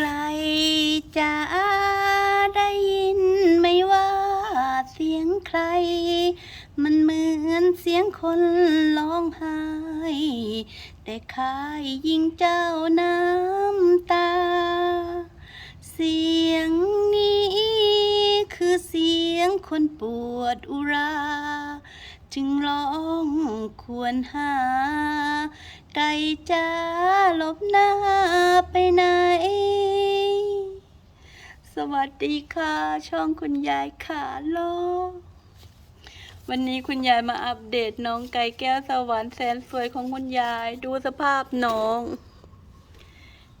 กลจะได้ยินไม่ว่าเสียงใคร มันเหมือนเสียงคนร้องไห้ แต่คายยิงเจ้าน้ำตา เสียงนี้คือเสียงคนปวดอุรา จึงร้องควรหา ไก่จ้าหลบหน้าไปไหน สวัสดีค่ะ ช่องคุณยายขาโลวันนี้คุณยายมาอัปเดตน้องไก่แก้วสวรรค์แสนสวยของคุณยาย ดูสภาพน้อง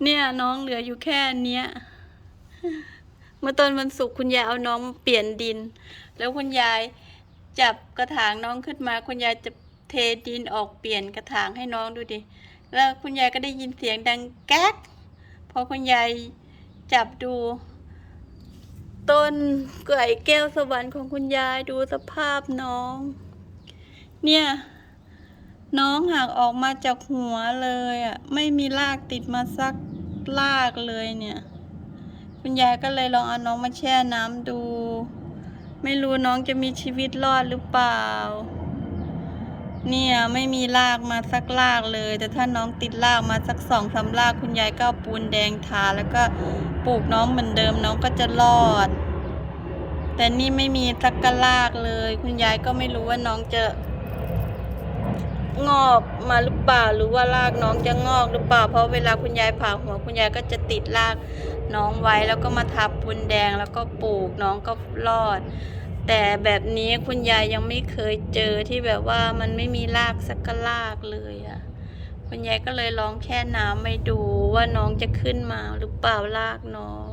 เนี่ยน้องเหลืออยู่แค่เนี้ยเมื่อตอนวันศุกร์คุณยายเอาน้องเปลี่ยนดิน แล้วคุณยายจับกระถางน้องขึ้นมาคุณยายจะ เทดินออกเปลี่ยนกระถางให้น้องดูดิ แล้วคุณยายก็ได้ยินเสียงดังแก๊ก พอคุณยายจับดู ต้นไก่แก้วสวรรค์ของคุณยายดูสภาพน้อง เนี่ย น้องหักออกมาจากหัวเลยอะ ไม่มีรากติดมาสักรากเลยเนี่ย คุณยายก็เลยลองเอาน้องมาแช่น้ำดู ไม่รู้น้องจะมีชีวิตรอดหรือเปล่า เนี่ยไม่มีรากมาสักรากเลย แต่ถ้าน้องติดรากมาสักสองสามรากคุณยายก็ปูนแดงทาแล้วก็ปลูกน้องเหมือนเดิมน้องก็จะรอด แต่นี่ไม่มีสักกะรากเลย คุณยายก็ไม่รู้ว่าน้องจะงอกมาหรือเปล่าหรือว่ารากน้องจะงอกหรือเปล่า เพราะเวลาคุณยายผ่าหัวคุณยายก็จะติดรากน้องไว้แล้วก็มาทับปูนแดงแล้วก็ปลูกน้องก็รอด แต่แบบนี้คุณยายยังไม่เคยเจอที่แบบว่ามันไม่มีรากสักกรากเลยอะ่ะ คุณยายก็เลยลองแช่น้ำไม่ดูว่าน้องจะขึ้นมาหรือเปล่ารากน้อง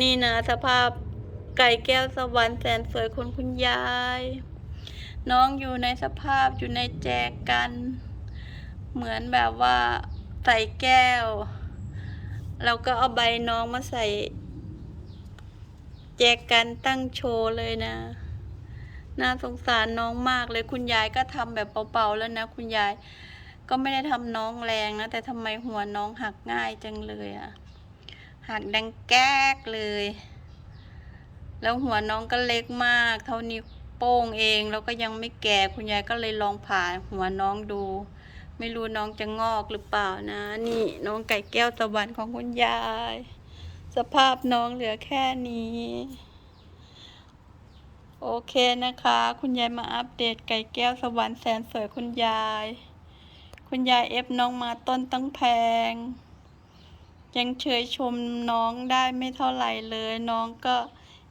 นี่นะสภาพไก่แก้วสวรรค์แสนสวยของคุณยาย น้องอยู่ในสภาพอยู่ในแจกัน เหมือนแบบว่าใส่แก้ว เราก็เอาใบน้องมาใส่ แจกกันตั้งโชว์เลยนะ น่าสงสารน้องมากเลยคุณยายก็ทำแบบเบาๆแล้วนะ คุณยาย ก็ไม่ได้ทำน้องแรงนะ แต่ทำไมหัวน้องหักง่ายจังเลยอะหักดังแก๊กเลย แล้วหัวน้องก็เล็กมาก เท่านิ้โป้งเองแล้วก็ยังไม่แก่คุณยายก็เลยลองผ่าหัวน้องดู ไม่รู้น้องจะงอกหรือเปล่านะ นี่น้องไก่แก้วสวรรค์ของคุณยาย สภาพน้องเหลือแค่นี้ โอเคนะคะ คุณยายมาอัปเดตไก่แก้วสวรรค์แสนสวยคุณยาย คุณยายเอฟน้องมาต้นตั้งแพง ยังเชยชมน้องได้ไม่เท่าไหร่เลย น้องก็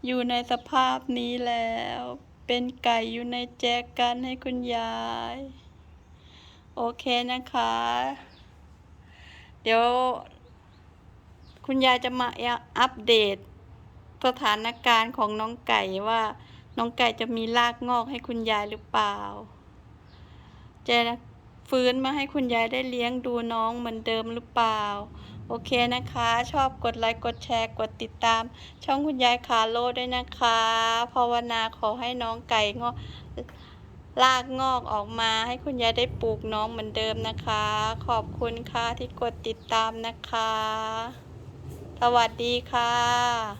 อยู่ในสภาพนี้แล้ว เป็นไก่อยู่ในแจกันให้คุณยาย โอเคนะคะ เดี๋ยว คุณยายจะมาอัปเดตสถานการณ์ของน้องไก่ว่าน้องไก่จะมีรากงอกให้คุณยายหรือเปล่า จะฟื้นมาให้คุณยายได้เลี้ยงดูน้องเหมือนเดิมหรือเปล่า โอเคนะคะ ชอบกดไลค์กดแชร์กดติดตาม ช่องคุณยายขาโลด้วยนะคะภาวนาขอให้น้องไก่งอกลากงอกออกมาให้คุณยายได้ปลูกน้องเหมือนเดิมนะคะ ขอบคุณค่ะที่กดติดตามนะคะ สวัสดีค่ะ